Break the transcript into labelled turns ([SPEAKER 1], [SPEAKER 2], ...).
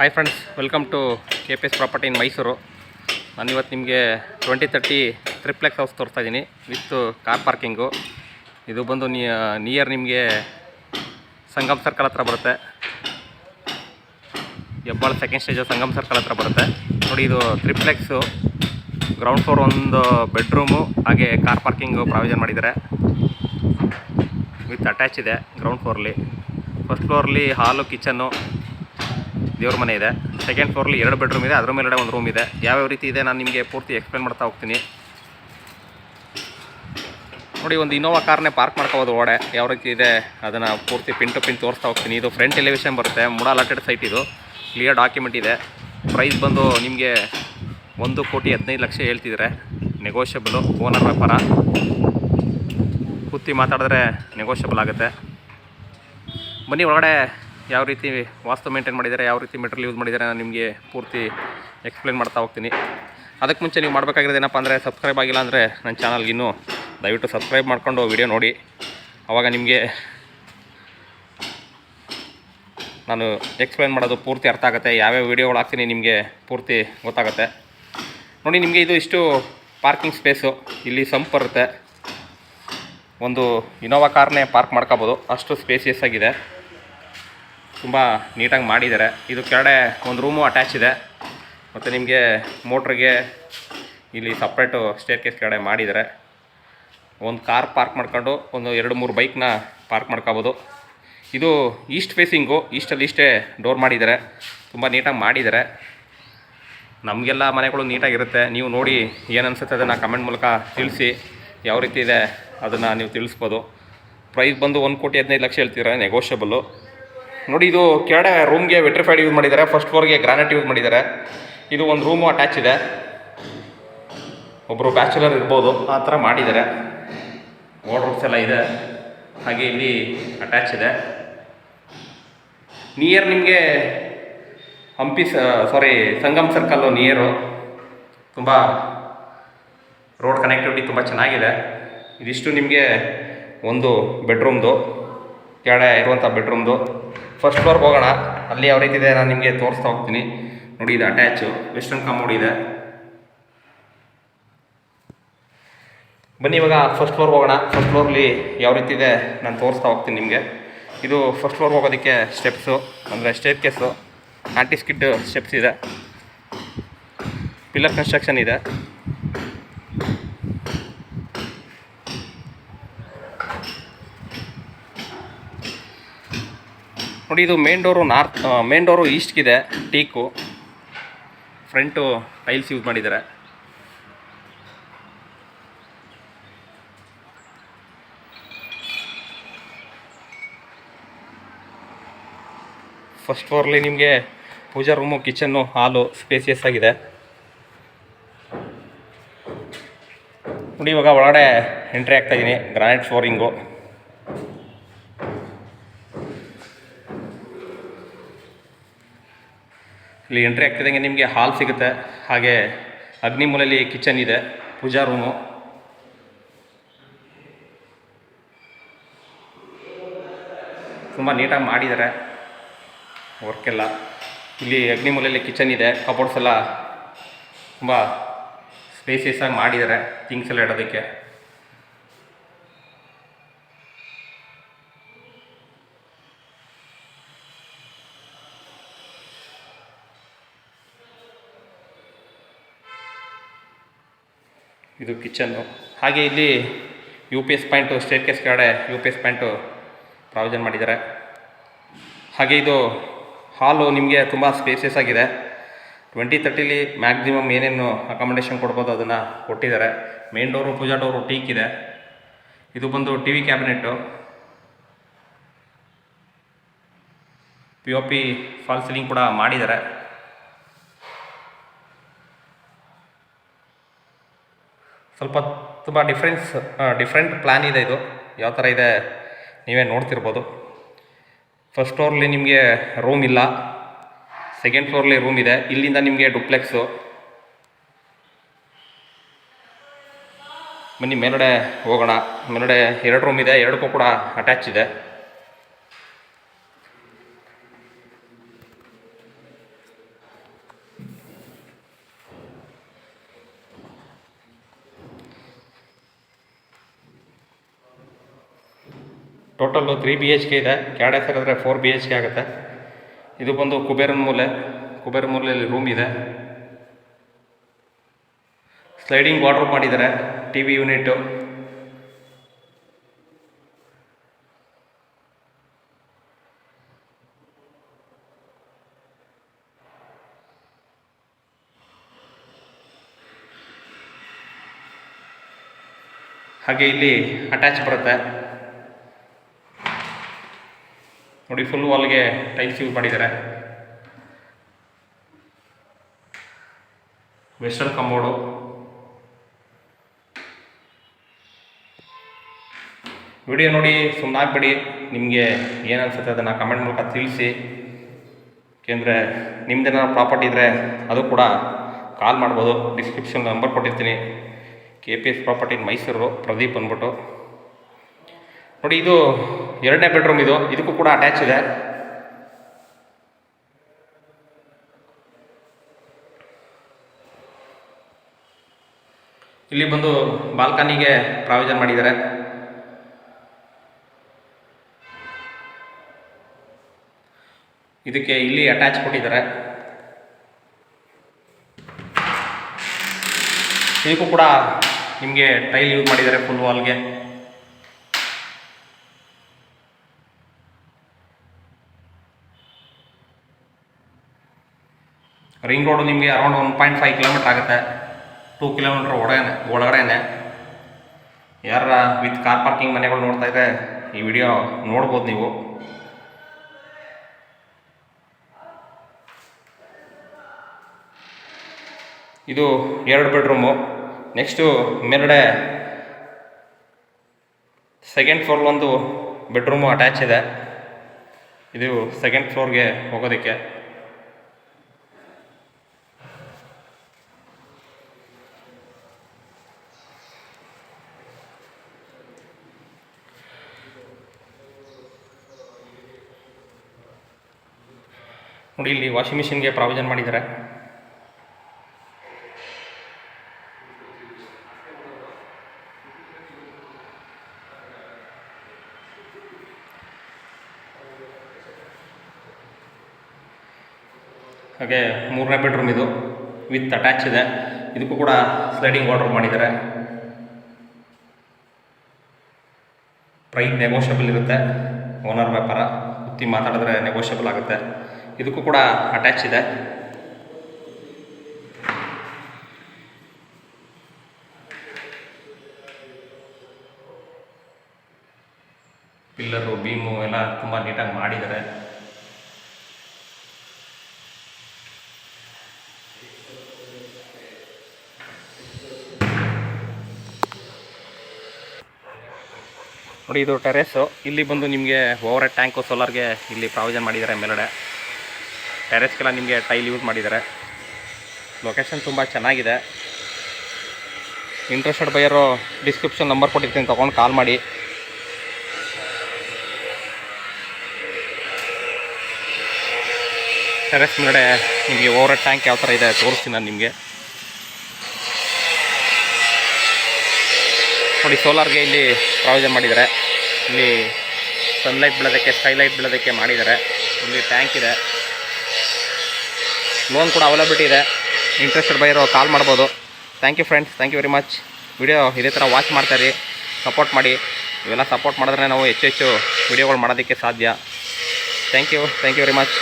[SPEAKER 1] Hi friends welcome to K P S property in Mysuru ನಾನು ಇವತ್ತು ನಿಮಗೆ twenty thirty triplex house ತೋರಿಸ್ತಾ ಇದ್ದೀನಿ ವಿತ್ ಕಾರ್ ಪಾರ್ಕಿಂಗು ಇದು ಬಂದು ನಿಯರ್ ನಿಮಗೆ ಸಂಗಮ್ ಸರ್ಕಲ್ ಹತ್ರ ಬರುತ್ತೆ. Hebbal second stage Sangam circle ಹತ್ರ ಬರುತ್ತೆ. ನೋಡಿ ಇದು ತ್ರಿಪ್ಲೆಕ್ಸು ಗ್ರೌಂಡ್ ಫ್ಲೋರ್ ಒಂದು ಬೆಡ್ರೂಮು ಹಾಗೆ ಕಾರ್ ಪಾರ್ಕಿಂಗು ಪ್ರಾವಿಷನ್ ಮಾಡಿದ್ದಾರೆ. ವಿತ್ ಅಟ್ಯಾಚ್ ಇದೆ ಗ್ರೌಂಡ್ ಫ್ಲೋರಲ್ಲಿ ಫಸ್ಟ್ ಫ್ಲೋರಲ್ಲಿ ಹಾಲು ಕಿಚನ್ನು ದೇವ್ರ ಮನೆ ಇದೆ. ಸೆಕೆಂಡ್ ಫ್ಲೋರಲ್ಲಿ ಎರಡು ಬೆಡ್ರೂಮ್ ಇದೆ, ಅದ್ರ ಮೇಲ್ಗಡೆ ಒಂದು ರೂಮ್ ಇದೆ. ಯಾವ್ಯಾವ ರೀತಿ ಇದೆ ನಾನು ನಿಮಗೆ ಪೂರ್ತಿ ಎಕ್ಸ್ಪ್ಲೇನ್ ಮಾಡ್ತಾ ಹೋಗ್ತೀನಿ. ನೋಡಿ, ಒಂದು ಇನೋವಾ ಕಾರ್ನೇ ಪಾರ್ಕ್ ಮಾಡ್ಕೋಬೋದು ಓಡೆ. ಯಾವ ರೀತಿ ಇದೆ, ಅದನ್ನು ಪೂರ್ತಿ ಪಿನ್ ಟು ಪಿನ್ ತೋರಿಸ್ತಾ ಹೋಗ್ತೀನಿ. ಇದು ಫ್ರಂಟ್ ಎಲಿವೇಶನ್ ಬರುತ್ತೆ, ಮೂಡ ಅಲಾಟೆಡ್ ಸೈಟ್ ಇದು. ಕ್ಲಿಯರ್ ಡಾಕ್ಯುಮೆಂಟ್ ಇದೆ. ಪ್ರೈಸ್ ಬಂದು ನಿಮಗೆ ಒಂದು ಕೋಟಿ ಹದಿನೈದು ಲಕ್ಷ ಹೇಳ್ತಿದ್ದಾರೆ ನೆಗೋಷಿಯಬಲು ಓನರ್ ವ್ಯಾಪಾರ. ಕೂತಿ ಮಾತಾಡಿದ್ರೆ ನೆಗೋಷಿಯಬಲ್ ಆಗುತ್ತೆ. ಬನ್ನಿ ಒಳಗಡೆ. ಯಾವ ರೀತಿ ವಾಸ್ತು ಮೇಂಟೈನ್ ಮಾಡಿದ್ದಾರೆ, ಯಾವ ರೀತಿ ಮೆಟೀರಿಯಲ್ ಯೂಸ್ ಮಾಡಿದ್ದಾರೆ ನಾನು ನಿಮಗೆ ಪೂರ್ತಿ ಎಕ್ಸ್ಪ್ಲೇನ್ ಮಾಡ್ತಾ ಹೋಗ್ತೀನಿ. ಅದಕ್ಕೆ ಮುಂಚೆ ನೀವು ಮಾಡಬೇಕಾಗಿರೋದು ಏನಪ್ಪ ಅಂದರೆ ಸಬ್ಸ್ಕ್ರೈಬ್ ಆಗಿಲ್ಲ ಅಂದರೆ ನನ್ನ ಚಾನಲ್ಗೆ ಇನ್ನೂ ದಯವಿಟ್ಟು ಸಬ್ಸ್ಕ್ರೈಬ್ ಮಾಡಿಕೊಂಡು ವಿಡಿಯೋ ನೋಡಿ. ಆವಾಗ ನಿಮಗೆ ನಾನು ಎಕ್ಸ್ಪ್ಲೇನ್ ಮಾಡೋದು ಪೂರ್ತಿ ಅರ್ಥ ಆಗುತ್ತೆ. ಯಾವ್ಯಾವ ವೀಡಿಯೋಗಳು ಹಾಕ್ತೀನಿ ನಿಮಗೆ ಪೂರ್ತಿ ಗೊತ್ತಾಗುತ್ತೆ. ನೋಡಿ ನಿಮಗೆ ಇದು ಇಷ್ಟು ಪಾರ್ಕಿಂಗ್ ಸ್ಪೇಸು ಇಲ್ಲಿ ಸಂಪ್ ಬರುತ್ತೆ. ಒಂದು ಇನೋವಾ ಕಾರ್ನೇ ಪಾರ್ಕ್ ಮಾಡ್ಕೋಬೋದು. ಅಷ್ಟು ಸ್ಪೇಸಿಯಸ್ ಆಗಿದೆ. ತುಂಬ ನೀಟಾಗಿ ಮಾಡಿದ್ದಾರೆ. ಇದು ಕೆಳಗಡೆ ಒಂದು ರೂಮು ಅಟ್ಯಾಚ್ ಇದೆ. ಮತ್ತು ನಿಮಗೆ ಮೋಟ್ರಿಗೆ ಇಲ್ಲಿ ಸಪ್ರೇಟು ಸ್ಟೇರ್ ಕೇಸ್ ಕೆಳಗಡೆ ಮಾಡಿದ್ದಾರೆ. ಒಂದು ಕಾರ್ ಪಾರ್ಕ್ ಮಾಡ್ಕೊಂಡು ಒಂದು ಎರಡು ಮೂರು ಬೈಕ್ನ ಪಾರ್ಕ್ ಮಾಡ್ಕೋಬೋದು. ಇದು ಈಸ್ಟ್ ಫೇಸಿಂಗು ಈಸ್ಟಲ್ಲಿ ಇಷ್ಟೇ ಡೋರ್ ಮಾಡಿದ್ದಾರೆ. ತುಂಬ ನೀಟಾಗಿ ಮಾಡಿದ್ದಾರೆ. ನಮಗೆಲ್ಲ ಮನೆಗಳು ನೀಟಾಗಿರುತ್ತೆ. ನೀವು ನೋಡಿ ಏನು ಅನಿಸುತ್ತೆ ಅದನ್ನು ಕಮೆಂಟ್ ಮೂಲಕ ತಿಳಿಸಿ. ಯಾವ ರೀತಿ ಇದೆ ಅದನ್ನು ನೀವು ತಿಳಿಸ್ಬೋದು. ಪ್ರೈಸ್ ಬಂದು ಒಂದು ಕೋಟಿ ಹದಿನೈದು ಲಕ್ಷ ಹೇಳ್ತಿದ್ದಾರೆ ನೆಗೋಷಿಯಬಲ್ಲು ನೋಡಿ ಇದು ಕೆಳಗಡೆ ರೂಮ್ಗೆ ವೆಟ್ರಿಫೈಡ್ ಯೂಸ್ ಮಾಡಿದ್ದಾರೆ. ಫಸ್ಟ್ ಫ್ಲೋರ್ಗೆ ಗ್ರಾನೈಟ್ ಯೂಸ್ ಮಾಡಿದ್ದಾರೆ. ಇದು ಒಂದು ರೂಮು ಅಟ್ಯಾಚ್ ಇದೆ. ಒಬ್ಬರು ಬ್ಯಾಚುಲರ್ ಇರ್ಬೋದು, ಆ ಥರ ಮಾಡಿದ್ದಾರೆ. ವಾರ್ಡ್ರೋಬ್ಸ್ ಎಲ್ಲ ಇದೆ. ಹಾಗೆ ಇಲ್ಲಿ ಅಟ್ಯಾಚ್ ಇದೆ. ನಿಯರ್ ನಿಮಗೆ Hampi sorry Sangam circle near ತುಂಬ ರೋಡ್ ಕನೆಕ್ಟಿವಿಟಿ ತುಂಬ ಚೆನ್ನಾಗಿದೆ. ಇದಿಷ್ಟು ನಿಮಗೆ ಒಂದು ಬೆಡ್ರೂಮ್ದು ಕೆಳಗಡೆ ಇರುವಂಥ ಬೆಡ್ರೂಮ್ದು ಫಸ್ಟ್ ಫ್ಲೋರ್ಗೆ ಹೋಗೋಣ. ಅಲ್ಲಿ ಯಾವ ರೀತಿ ಇದೆ ನಾನು ನಿಮಗೆ ತೋರಿಸ್ತಾ ಹೋಗ್ತೀನಿ. ನೋಡಿ, ಇದು ಅಟ್ಯಾಚು ವೆಸ್ಟರ್ನ್ ಕಾಮೋಡ್ ಇದೆ. ಬನ್ನಿ, ಇವಾಗ ಫಸ್ಟ್ ಫ್ಲೋರ್ಗೆ ಹೋಗೋಣ. ಫಸ್ಟ್ ಫ್ಲೋರ್ಲಿ ಯಾವ ರೀತಿ ಇದೆ ನಾನು ತೋರಿಸ್ತಾ ಹೋಗ್ತೀನಿ ನಿಮಗೆ. ಇದು ಫಸ್ಟ್ ಫ್ಲೋರ್ಗೆ ಹೋಗೋದಕ್ಕೆ ಸ್ಟೆಪ್ಸು ಅಂದರೆ ಸ್ಟೇರ್ ಕೇಸು ಆಂಟಿಸ್ಕಿಡ್ ಸ್ಟೆಪ್ಸ್ ಇದೆ. ಪಿಲ್ಲರ್ ಕನ್ಸ್ಟ್ರಕ್ಷನ್ ಇದೆ. ನೋಡಿ, ಇದು main door north main door ಈಸ್ಟ್ಗಿದೆ teak front tiles use ಮಾಡಿದ್ದಾರೆ. ಫಸ್ಟ್ ಫ್ಲೋರ್ಲಿ ನಿಮಗೆ pooja room kitchen hall spacious ಆಗಿದೆ. ನೋಡಿ, ಇವಾಗ ಒಳಗಡೆ ಎಂಟ್ರಿ ಆಗ್ತಾ ಇದ್ದೀನಿ ಗ್ರಾನೈಟ್ ಫ್ಲೋರಿಂಗು ಇಲ್ಲಿ ಎಂಟ್ರಿ ಆಗ್ತಿದ್ದಂಗೆ ನಿಮಗೆ ಹಾಲ್ ಸಿಗುತ್ತೆ. ಹಾಗೆ ಅಗ್ನಿ ಮೂಲೆಯಲ್ಲಿ ಕಿಚನ್ ಇದೆ, ಪೂಜಾ ರೂಮು ತುಂಬ ನೀಟಾಗಿ ಮಾಡಿದ್ದಾರೆ. ವರ್ಕೆಲ್ಲ ಇಲ್ಲಿ ಅಗ್ನಿ ಮೂಲೆಯಲ್ಲಿ ಕಿಚನ್ ಇದೆ ಕಬೋರ್ಡ್ಸ್ ಎಲ್ಲ ತುಂಬ ಸ್ಪೇಸಿಯಸ್ಸಾಗಿ ಮಾಡಿದ್ದಾರೆ ಥಿಂಗ್ಸ್ ಎಲ್ಲ ಇಡೋದಕ್ಕೆ. ಇದು ಕಿಚನ್ನು. ಹಾಗೆ ಇಲ್ಲಿ U P S point staircase ಕಡೆ U P S point provision ಮಾಡಿದ್ದಾರೆ. ಹಾಗೆ ಇದು ಹಾಲು ನಿಮಗೆ ತುಂಬ ಸ್ಪೇಸಿಯಸ್ ಆಗಿದೆ. ಟ್ವೆಂಟಿ ತರ್ಟಿಲಿ ಮ್ಯಾಕ್ಸಿಮಮ್ ಏನೇನು ಅಕಾಮಡೇಷನ್ ಕೊಡ್ಬೋದು ಅದನ್ನು ಕೊಟ್ಟಿದ್ದಾರೆ. Main door pooja door teak ಇದೆ. ಇದು ಬಂದು T V cabinet P O P false ceiling ಕೂಡ ಮಾಡಿದ್ದಾರೆ. ಸ್ವಲ್ಪ ತುಂಬ ಡಿಫ್ರೆನ್ಸ್ ಡಿಫ್ರೆಂಟ್ ಪ್ಲ್ಯಾನ್ ಇದೆ ಇದು. ಯಾವ ಥರ ಇದೆ ನೀವೇ ನೋಡ್ತಿರ್ಬೋದು. ಫಸ್ಟ್ ಫ್ಲೋರ್ಲಿ ನಿಮಗೆ ರೂಮ್ ಇಲ್ಲ. ಸೆಕೆಂಡ್ ಫ್ಲೋರ್ಲಿ ರೂಮ್ ಇದೆ. ಇಲ್ಲಿಂದ ನಿಮಗೆ ಡುಪ್ಲೆಕ್ಸು ಬನ್ನಿ, ಮೇಲ್ಗಡೆ ಹೋಗೋಣ. ಮೇಲ್ಗಡೆ ಎರಡು ರೂಮ್ ಇದೆ. ಎರಡಕ್ಕೂ ಕೂಡ ಅಟ್ಯಾಚ್ ಇದೆ. Total three B H K ಇದೆ. ಕ್ಯಾಡೆ ಸೇರಿದ್ರೆ ಫೋರ್ ಬಿ ಎಚ್ ಕೆ ಆಗುತ್ತೆ. ಇದು ಬಂದು ಕುಬೇರನ ಮೂಲೆ. ಕುಬೇರ ಮೂಲೆಯಲ್ಲಿ ರೂಮ್ ಇದೆ. ಸ್ಲೈಡಿಂಗ್ ವಾರ್ಡ್ರೋಬ್ ಮಾಡಿದ್ದಾರೆ. ಟಿ ವಿ ಯೂನಿಟು ಹಾಗೆ ಇಲ್ಲಿ ಅಟ್ಯಾಚ್ ಬರುತ್ತೆ. ನೋಡಿ ಫುಲ್ ವಾಲ್ಗೆ ಟೈಲ್ಸ್ ಯೂಸ್ ಮಾಡಿದ್ದಾರೆ. ವೆಸ್ಟರ್ನ್ ಕಂಬೋಡು ವಿಡಿಯೋ ನೋಡಿ ಸುಮ್ಮನಾಗ್ಬೇಡಿ ನಿಮಗೆ ಏನು ಅನ್ಸುತ್ತೆ ಅದನ್ನು ಕಮೆಂಟ್ ಮೂಲಕ ತಿಳಿಸಿ. ಏಕೆಂದರೆ ನಿಮ್ದೇನಾದ್ರು ಪ್ರಾಪರ್ಟಿ ಇದ್ದರೆ ಅದು ಕೂಡ ಕಾಲ್ ಮಾಡ್ಬೋದು. ಡಿಸ್ಕ್ರಿಪ್ಷನ್ ನಂಬರ್ ಕೊಟ್ಟಿರ್ತೀನಿ. K P S property Mysuru Pradeep ಅಂದ್ಬಿಟ್ಟು. ನೋಡಿ ಇದು ಎರಡನೇ ಬೆಡ್ರೂಮ್ ಇದು. ಇದಕ್ಕೂ ಕೂಡ ಅಟ್ಯಾಚ್ ಇದೆ. ಇಲ್ಲಿ ಬಂದು ಬಾಲ್ಕನಿಗೆ ಪ್ರಾವಿಜನ್ ಮಾಡಿದ್ದಾರೆ. ಇದಕ್ಕೆ ಇಲ್ಲಿ ಅಟ್ಯಾಚ್ ಕೊಟ್ಟಿದ್ದಾರೆ. ಇದಕ್ಕೂ ಕೂಡ ನಿಮಗೆ ಟೈಲ್ ಯೂಸ್ ಮಾಡಿದ್ದಾರೆ ಫುಲ್ ವಾಲ್ಗೆ ರಿಂಗ್ ರೋಡು ನಿಮಗೆ around one point five kilometre ಆಗುತ್ತೆ. ಟೂ ಕಿಲೋಮೀಟ್ರ್ ಒಳಗಡೆ ಒಳಗಡೆನೆ. ಯಾರ ವಿತ್ ಕಾರ್ ಪಾರ್ಕಿಂಗ್ ಮನೆಗಳು ನೋಡ್ತಾ ಇದ್ರೆ ಈ ವಿಡಿಯೋ ನೋಡ್ಬೋದು ನೀವು. ಇದು ಎರಡು ಬೆಡ್ರೂಮು ನೆಕ್ಸ್ಟು ಮೇಲ್ಗಡೆ ಸೆಕೆಂಡ್ ಫ್ಲೋರ್ ಒಂದು ಬೆಡ್ರೂಮು ಅಟ್ಯಾಚ್ ಇದೆ. ಇದು ಸೆಕೆಂಡ್ ಫ್ಲೋರ್ಗೆ ಹೋಗೋದಕ್ಕೆ. ನೋಡಿ, ಇಲ್ಲಿ ವಾಷಿಂಗ್ ಮಿಷಿನ್ಗೆ ಪ್ರಾವಿಷನ್ ಮಾಡಿದ್ದಾರೆ. ಹಾಗೆ ಮೂರನೇ ಬೆಡ್ರೂಮ್ ಇದು ವಿತ್ ಅಟ್ಯಾಚ್ ಇದೆ. ಇದಕ್ಕೂ ಕೂಡ ಸ್ಲೈಡಿಂಗ್ ವಾಟರ್ ಮಾಡಿದ್ದಾರೆ. ಪ್ರೈಸ್ ನೆಗೋಷಿಯಬಲ್ ಇರುತ್ತೆ. ಓನರ್ ವ್ಯಾಪಾರ ಉತ್ತಿ ಮಾತಾಡಿದ್ರೆ ನೆಗೋಷಿಯಬಲ್ ಆಗುತ್ತೆ. ಇದಕ್ಕೂ ಕೂಡ ಅಟ್ಯಾಚ್ ಇದೆ. ಪಿಲ್ಲರು ಬೀಮು ಎಲ್ಲ ತುಂಬ ನೀಟಾಗಿ ಮಾಡಿದ್ದಾರೆ. ನೋಡಿ, ಇದು ಟೆರೆಸ್ಸು ಇಲ್ಲಿ ಬಂದು ನಿಮಗೆ ಓವರ್ ಟ್ಯಾಂಕು ಸೋಲಾರ್ಗೆ ಇಲ್ಲಿ ಪ್ರಾವಿಷನ್ ಮಾಡಿದ್ದಾರೆ ಮೇಲ್ಗಡೆ. ಟೆರೆಸ್ಗೆಲ್ಲ ನಿಮಗೆ ಟೈಲ್ ಯೂಸ್ ಮಾಡಿದ್ದಾರೆ. ಲೊಕೇಶನ್ ತುಂಬ ಚೆನ್ನಾಗಿದೆ. ಇಂಟ್ರೆಸ್ಟೆಡ್ ಬೈಯರು ಡಿಸ್ಕ್ರಿಪ್ಷನ್ ನಂಬರ್ ಕೊಟ್ಟಿರ್ತೀನಿ, ತೊಗೊಂಡು ಕಾಲ್ ಮಾಡಿ. ಟೆರೆಸ್ ಮೇಲೆ ನಿಮಗೆ ಓವರ್ ಟ್ಯಾಂಕ್ ಯಾವ ಥರ ಇದೆ ತೋರಿಸ್ತೀನಿ ನಾನು ನಿಮಗೆ. ನೋಡಿ ಸೋಲಾರ್ಗೆ ಇಲ್ಲಿ ಪ್ರಾವಿಜನ್ ಮಾಡಿದ್ದಾರೆ. ಇಲ್ಲಿ ಸನ್ಲೈಟ್ ಬೀಳೋದಕ್ಕೆ ಸ್ಕೈಲೈಟ್ ಬೀಳೋದಕ್ಕೆ ಮಾಡಿದ್ದಾರೆ. ಇಲ್ಲಿ ಟ್ಯಾಂಕ್ ಇದೆ. ಲೋನ್ ಕೂಡ ಅವೈಲಬಿಲಿಟಿ ಇದೆ. ಇಂಟ್ರೆಸ್ಟೆಡ್ ಬೈರೋ ಕಾಲ್ ಮಾಡ್ಬೋದು. Thank you friends thank you very much video ಇದೇ ಥರ ವಾಚ್ ಮಾಡ್ತಾಯಿರಿ ಸಪೋರ್ಟ್ ಮಾಡಿ. ಇವೆಲ್ಲ ಸಪೋರ್ಟ್ ಮಾಡಿದ್ರೆ ನಾವು ಹೆಚ್ಚು ಹೆಚ್ಚು ವಿಡಿಯೋಗಳು ಮಾಡೋದಕ್ಕೆ ಸಾಧ್ಯ. Thank you thank you very much